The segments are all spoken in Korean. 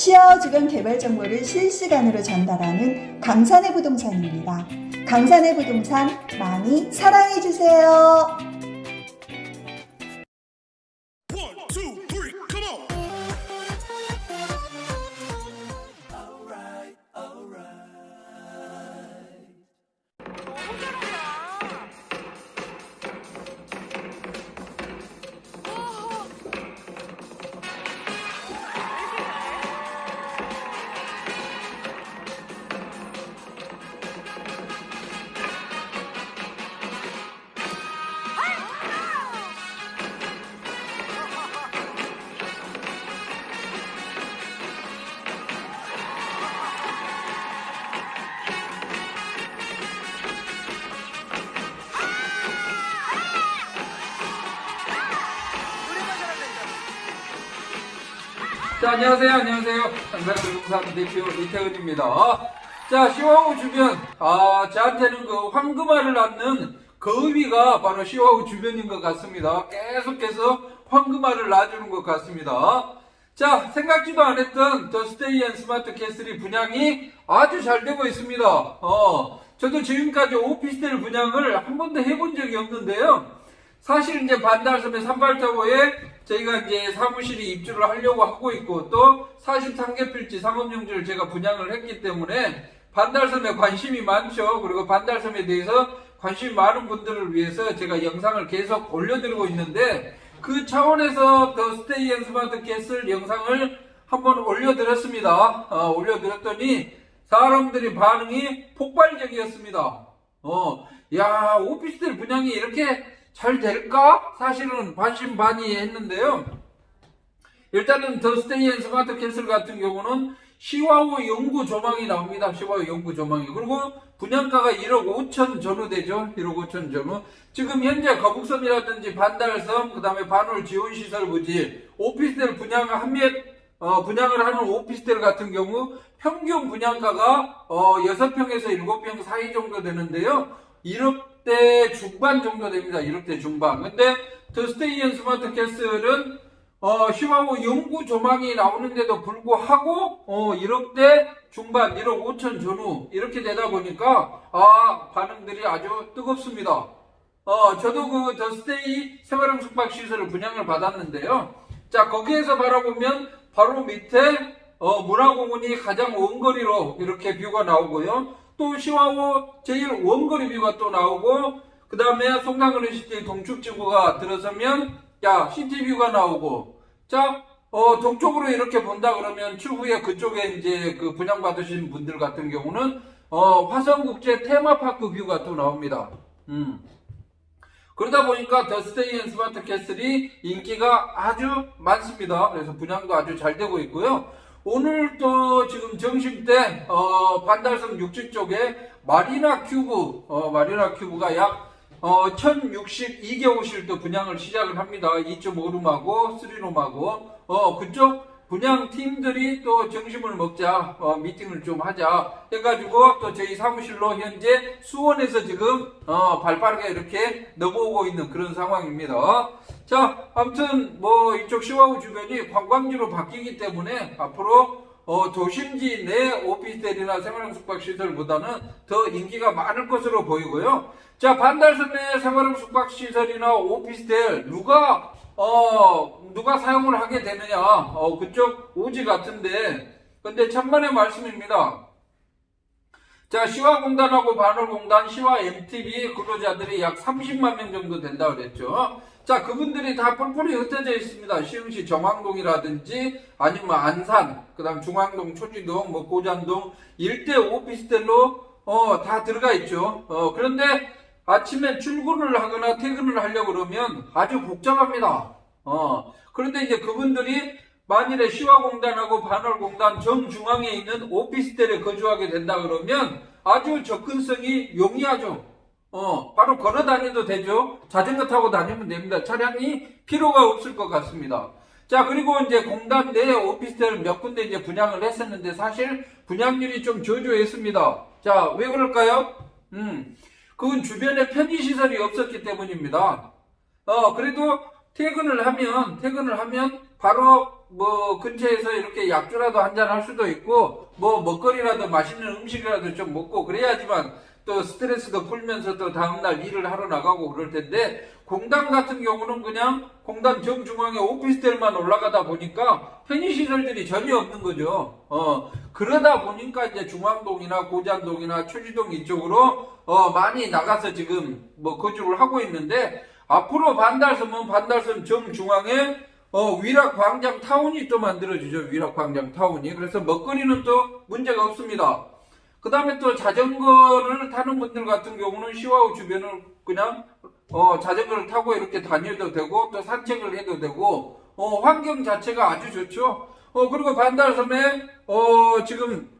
시야와 주변 개발 정보를 실시간으로 전달하는 강산의 부동산입니다. 강산의 부동산 많이 사랑해 주세요. 자, 안녕하세요. 안녕하세요. 상산부동산 대표 이태은입니다. 자, 시와우 주변. 아, 저한테는 그 황금알을 낳는 거위가 바로 시와우 주변인 것 같습니다. 계속해서 황금알을 낳아주는 것 같습니다. 자, 생각지도 안 했던 더 스테이 앤 스마트 캐슬이 분양이 아주 잘 되고 있습니다. 어, 저도 지금까지 오피스텔 분양을 한 번도 해본 적이 없는데요. 사실 이제 반달섬의 산발타워에 저희가 이제 사무실이 입주를 하려고 하고 있고 또 43개 필지 상업용지를 제가 분양을 했기 때문에 반달섬에 관심이 많죠. 그리고 반달섬에 대해서 관심이 많은 분들을 위해서 제가 영상을 계속 올려드리고 있는데 그 차원에서 더 스테이 앤 스마트 캐슬 영상을 한번 올려드렸습니다. 어, 올려드렸더니 사람들이 반응이 폭발적이었습니다. 어, 야, 오피스텔 분양이 이렇게 잘 될까? 사실은 반신반의 했는데요. 일단은 더 스테이 앤 스마트 캐슬 같은 경우는 시와우 연구 조망이 나옵니다. 시와우 연구 조망이. 그리고 분양가가 1억 5천 전후 되죠. 1억 5천 전후. 지금 현재 거북섬이라든지 반달섬, 그 다음에 반월 지원시설 부지, 오피스텔 분양 한몇 어, 분양을 하는 오피스텔 같은 경우 평균 분양가가 어, 6평에서 7평 사이 정도 되는데요. 1억 대 중반 정도 됩니다. 1억대 중반. 근데 더 스테이 앤 스마트 캐슬은 어, 시와우 연구 조망이 나오는데도 불구하고 어, 1억대 중반, 1억 5천 전후 이렇게 되다 보니까 아 반응들이 아주 뜨겁습니다. 어, 저도 그 더스테이 생활형 숙박 시설을 분양을 받았는데요. 자, 거기에서 바라보면 바로 밑에 어, 문화공원이 가장 원거리로 이렇게 뷰가 나오고요. 또 시와우 제일 원거리 뷰가 또 나오고 그 다음에 송강그린 시티 동축지구가 들어서면 야 시티뷰가 나오고 자 어, 동쪽으로 이렇게 본다 그러면 추후에 그쪽에 이제 그 분양받으신 분들 같은 경우는 어, 화성국제 테마파크 뷰가 또 나옵니다. 음. 그러다 보니까 더 스테이 앤 스마트 캐슬이 인기가 아주 많습니다. 그래서 분양도 아주 잘 되고 있고요. 오늘 또 지금 점심 때 어, 반달섬 육지 쪽에 마리나 큐브 어, 마리나 큐브가 약 어, 1062개 호실 또 분양을 시작을 합니다. 2.5룸하고 3룸하고 어, 그쪽 분양 팀들이 또 점심을 먹자 어, 미팅을 좀 하자 해가지고 또 저희 사무실로 현재 수원에서 지금 어, 발빠르게 이렇게 넘어오고 있는 그런 상황입니다. 자, 아무튼 뭐 이쪽 시와우 주변이 관광지로 바뀌기 때문에 앞으로 어, 도심지 내 오피스텔이나 생활형 숙박 시설보다는 더 인기가 많을 것으로 보이고요. 자, 반달섬의 생활형 숙박 시설이나 오피스텔 누가 어, 누가 사용을 하게 되느냐? 어, 그쪽 오지 같은데. 근데 천만의 말씀입니다. 자, 시화공단하고 반월공단, 시화 MTV 근로자들이 약 30만 명 정도 된다 그랬죠. 자, 그분들이 다 뿔뿔이 흩어져 있습니다. 시흥시 정왕동이라든지 아니면 안산, 그 다음 중앙동, 초지동, 뭐 고잔동, 일대 오피스텔로 어, 다 들어가 있죠. 어, 그런데 아침에 출근을 하거나 퇴근을 하려고 그러면 아주 복잡합니다. 어, 그런데 이제 그분들이 만일에 시화공단하고 반월공단 정중앙에 있는 오피스텔에 거주하게 된다 그러면 아주 접근성이 용이하죠. 어, 바로 걸어 다녀도 되죠. 자전거 타고 다니면 됩니다. 차량이 필요가 없을 것 같습니다. 자, 그리고 이제 공단 내 오피스텔 몇 군데 이제 분양을 했었는데 사실 분양률이 좀 저조했습니다. 자, 왜 그럴까요? 음, 그건 주변에 편의시설이 없었기 때문입니다. 어, 그래도 퇴근을 하면, 퇴근을 하면 바로 뭐 근처에서 이렇게 약주라도 한잔 할 수도 있고 뭐 먹거리라도 맛있는 음식이라도 좀 먹고 그래야지만 또 스트레스도 풀면서 또 다음날 일을 하러 나가고 그럴 텐데 공단 같은 경우는 그냥 공단 정중앙에 오피스텔만 올라가다 보니까 편의시설들이 전혀 없는 거죠. 어, 그러다 보니까 이제 중앙동이나 고잔동이나 초지동 이쪽으로 어, 많이 나가서 지금 뭐 거주를 하고 있는데 앞으로 반달섬은 반달섬 정중앙에 어, 위락 광장 타운이 또 만들어지죠. 위락 광장 타운이. 그래서 먹거리는 또 문제가 없습니다. 그 다음에 또 자전거를 타는 분들 같은 경우는 시와우 주변을 그냥 어, 자전거를 타고 이렇게 다녀도 되고 또 산책을 해도 되고 어, 환경 자체가 아주 좋죠. 어, 그리고 반달섬에 어, 지금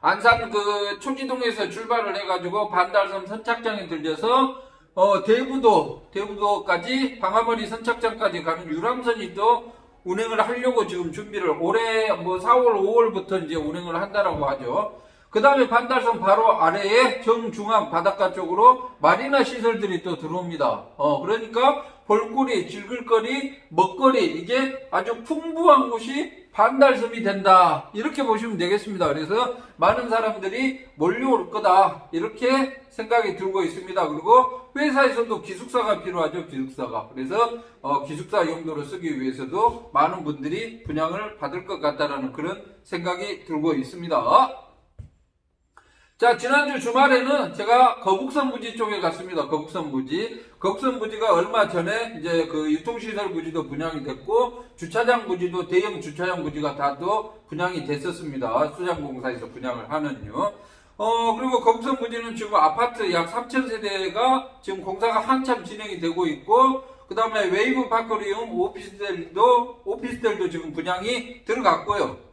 안산 그 초지동에서 출발을 해가지고 반달섬 선착장에 들려서 어, 대부도 대부도까지 방아머리 선착장까지 가는 유람선이 또 운행을 하려고 지금 준비를 올해 뭐 4월 5월부터 이제 운행을 한다라고 하죠. 그 다음에 반달섬 바로 아래에 정중앙 바닷가 쪽으로 마리나 시설들이 또 들어옵니다. 어, 그러니까 볼거리, 즐길거리, 먹거리, 이게 아주 풍부한 곳이 반달섬이 된다. 이렇게 보시면 되겠습니다. 그래서 많은 사람들이 몰려올 거다. 이렇게 생각이 들고 있습니다. 그리고 회사에서도 기숙사가 필요하죠. 기숙사가. 그래서 어, 기숙사 용도로 쓰기 위해서도 많은 분들이 분양을 받을 것 같다라는 그런 생각이 들고 있습니다. 자, 지난주 주말에는 제가 거북선 부지 쪽에 갔습니다. 거북선 부지. 거북선 부지가 얼마 전에 이제 그 유통시설 부지도 분양이 됐고, 주차장 부지도 대형 주차장 부지가 다또 분양이 됐었습니다. 수장공사에서 분양을 하는요. 어, 그리고 거북선 부지는 지금 아파트 약 3,000세대가 지금 공사가 한참 진행이 되고 있고, 그 다음에 웨이브 파크리움 오피스텔도, 오피스텔도 지금 분양이 들어갔고요.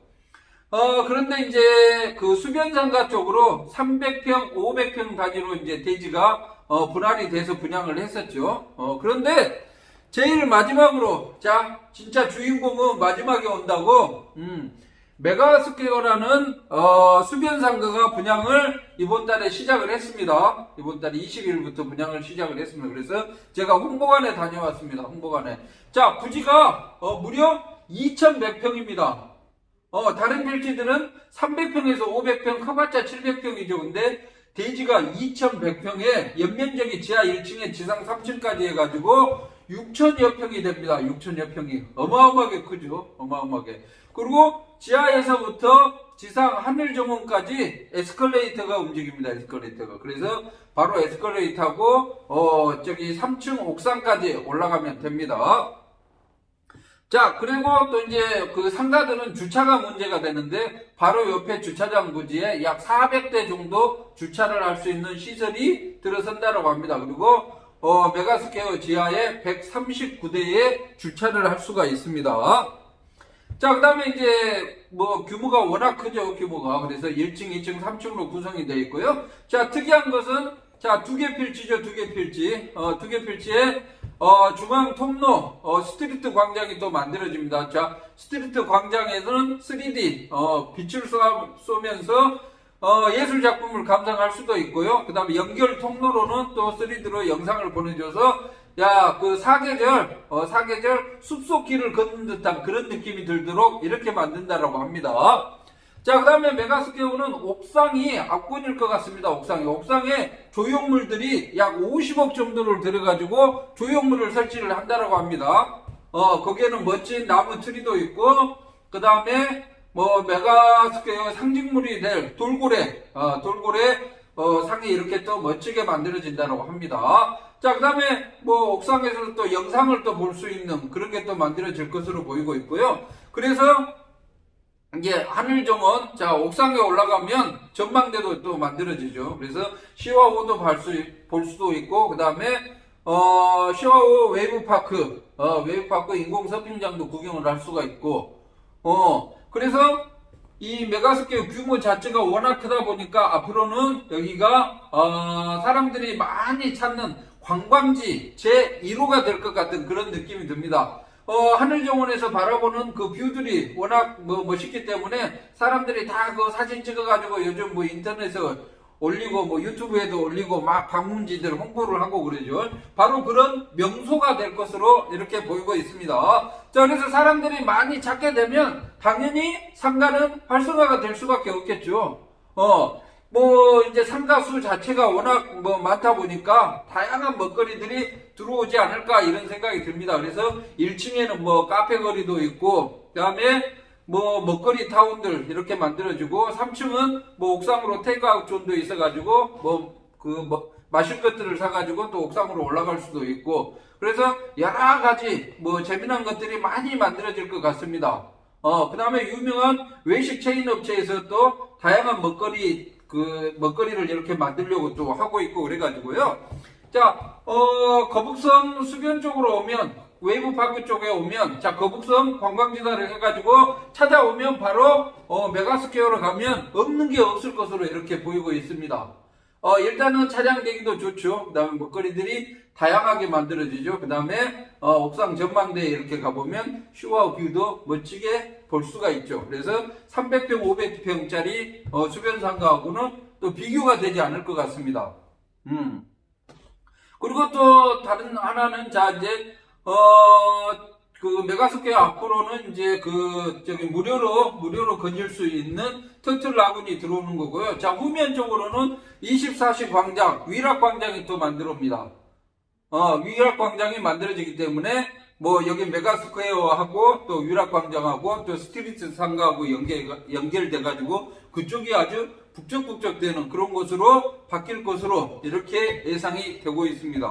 어, 그런데 이제 그 수변상가 쪽으로 300평, 500평 단위로 이제 대지가 어, 분할이 돼서 분양을 했었죠. 어, 그런데 제일 마지막으로 자, 진짜 주인공은 마지막에 온다고 음, 메가스퀘어라는 어, 수변상가가 분양을 이번 달에 시작을 했습니다. 이번 달 20일부터 분양을 시작을 했습니다. 그래서 제가 홍보관에 다녀왔습니다. 홍보관에. 자, 부지가 어, 무려 2,100평입니다. 어, 다른 필지들은 300평에서 500평, 커봤자 700평이죠. 근데 대지가 2100평에 연면적이 지하 1층에 지상 3층까지 해가지고 6천여 평이 됩니다. 6천여 평이. 어마어마하게 크죠. 어마어마하게. 그리고 지하에서부터 지상 하늘 정원까지 에스컬레이터가 움직입니다. 에스컬레이터가. 그래서 바로 에스컬레이터하고, 어, 저기 3층 옥상까지 올라가면 됩니다. 자, 그리고 또 이제 그 상가들은 주차가 문제가 되는데 바로 옆에 주차장 부지에 약 400대 정도 주차를 할 수 있는 시설이 들어선다라고 합니다. 그리고 어, 메가스퀘어 지하에 139대의 주차를 할 수가 있습니다. 자, 그 다음에 이제 뭐 규모가 워낙 크죠, 규모가. 그래서 1층, 2층, 3층으로 구성이 되어 있고요. 자, 특이한 것은 자, 두 개 필지죠, 두 개 필지. 어, 두 개 필지에 어, 중앙 통로, 어, 스트리트 광장이 또 만들어집니다. 자, 스트리트 광장에서는 3D, 어, 빛을 쏘, 쏘면서, 어, 예술 작품을 감상할 수도 있고요. 그 다음에 연결 통로로는 또 3D로 영상을 보내줘서, 야, 그 사계절, 어, 사계절 숲속 길을 걷는 듯한 그런 느낌이 들도록 이렇게 만든다라고 합니다. 자, 그 다음에 메가스퀘어는 옥상이 압권일 것 같습니다. 옥상이. 옥상에 조형물들이 약 50억 정도를 들어가지고 조형물을 설치를 한다라고 합니다. 어, 거기에는 멋진 나무 트리도 있고, 그 다음에 뭐 메가스퀘어 상징물이 될 돌고래, 어, 돌고래, 어, 상이 이렇게 또 멋지게 만들어진다라고 합니다. 자, 그 다음에 뭐 옥상에서 또 영상을 또 볼 수 있는 그런 게 또 만들어질 것으로 보이고 있고요. 그래서 이게 하늘정원, 자, 옥상에 올라가면 전망대도 또 만들어지죠. 그래서 시와호도 볼, 수도 있고, 그 다음에, 어, 시와호 웨이브파크, 어, 웨이브파크 인공 서핑장도 구경을 할 수가 있고, 어, 그래서 이 메가스퀘어 규모 자체가 워낙 크다 보니까 앞으로는 여기가, 어, 사람들이 많이 찾는 관광지 제1호가 될 것 같은 그런 느낌이 듭니다. 어, 하늘 정원에서 바라보는 그 뷰들이 워낙 뭐 멋있기 때문에 사람들이 다 그 사진 찍어가지고 요즘 뭐 인터넷에 올리고 뭐 유튜브에도 올리고 막 방문지들 홍보를 하고 그러죠. 바로 그런 명소가 될 것으로 이렇게 보이고 있습니다. 자, 그래서 사람들이 많이 찾게 되면 당연히 상가는 활성화가 될 수밖에 없겠죠. 어, 뭐 이제 상가수 자체가 워낙 뭐 많다 보니까 다양한 먹거리들이 들어오지 않을까 이런 생각이 듭니다. 그래서 1층에는 뭐 카페 거리도 있고 그다음에 뭐 먹거리 타운들 이렇게 만들어주고 3층은 뭐 옥상으로 테이크아웃 존도 있어가지고 뭐 그 뭐 마실 것들을 사가지고 또 옥상으로 올라갈 수도 있고 그래서 여러 가지 뭐 재미난 것들이 많이 만들어질 것 같습니다. 어, 그 다음에 유명한 외식 체인 업체에서 또 다양한 먹거리, 그, 먹거리를 이렇게 만들려고 또 하고 있고 그래가지고요. 자, 어, 거북선 수변 쪽으로 오면, 웨이브 파크 쪽에 오면, 자, 거북선 관광지다를 해가지고 찾아오면 바로, 어, 메가스퀘어로 가면 없는 게 없을 것으로 이렇게 보이고 있습니다. 어, 일단은 차량 대기도 좋죠. 그 다음에 먹거리들이 다양하게 만들어지죠. 그 다음에, 어, 옥상 전망대에 이렇게 가보면 슈와 뷰도 멋지게 볼 수가 있죠. 그래서 300평, 500평짜리, 어, 수변상가하고는 또 비교가 되지 않을 것 같습니다. 음. 그리고 또 다른 하나는 자, 이제, 어, 그 메가스퀘어 앞으로는 이제 그 저기 무료로 무료로 건질 수 있는 터틀 라군이 들어오는 거고요. 자 후면 쪽으로는 24시 광장 위락 광장이 또 만들어옵니다. 어 위락 광장이 만들어지기 때문에 뭐 여기 메가스퀘어하고 또 위락 광장하고 또 스트리트 상가하고 연결 연결돼 가지고 그쪽이 아주 북적북적 되는 그런 곳으로 바뀔 것으로 이렇게 예상이 되고 있습니다.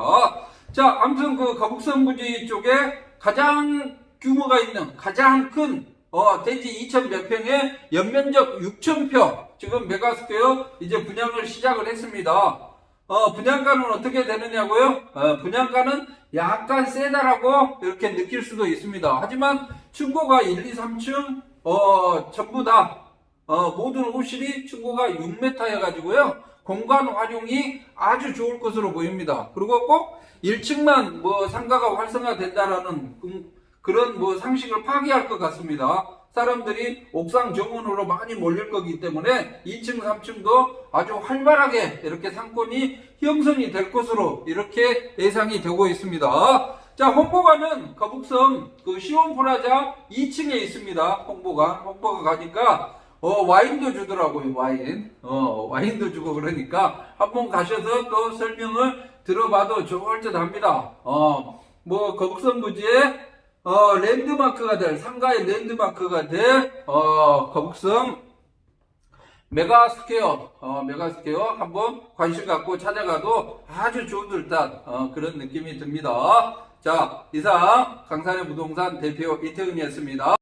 자, 아무튼 그 거북선 부지 쪽에 가장 규모가 있는 가장 큰 어, 대지 2천 몇 평에 연면적 6천 평 지금 메가스퀘어 이제 분양을 시작을 했습니다. 어, 분양가는 어떻게 되느냐고요? 어, 분양가는 약간 세다라고 이렇게 느낄 수도 있습니다. 하지만 층고가 1, 2, 3층 어, 전부 다 어, 모든 호실이 층고가 6m여 가지고요. 공간 활용이 아주 좋을 것으로 보입니다. 그리고 꼭 1층만 뭐 상가가 활성화된다라는 음, 그런 뭐 상식을 파기할 것 같습니다. 사람들이 옥상 정원으로 많이 몰릴 거기 때문에 2층, 3층도 아주 활발하게 이렇게 상권이 형성이 될 것으로 이렇게 예상이 되고 있습니다. 자, 홍보관은 거북선 그 시온프라자 2층에 있습니다. 홍보관. 홍보가 가니까 어, 와인도 주더라고요, 와인. 어, 와인도 주고 그러니까 한번 가셔서 또 설명을 들어봐도 좋을 듯 합니다. 어, 뭐, 거북선 부지에 어, 랜드마크가 될, 상가의 랜드마크가 될, 어, 거북선 메가스퀘어, 어, 메가스퀘어 한번 관심 갖고 찾아가도 아주 좋은 듯한, 어, 그런 느낌이 듭니다. 자, 이상 강산의 부동산 대표 이태은이었습니다.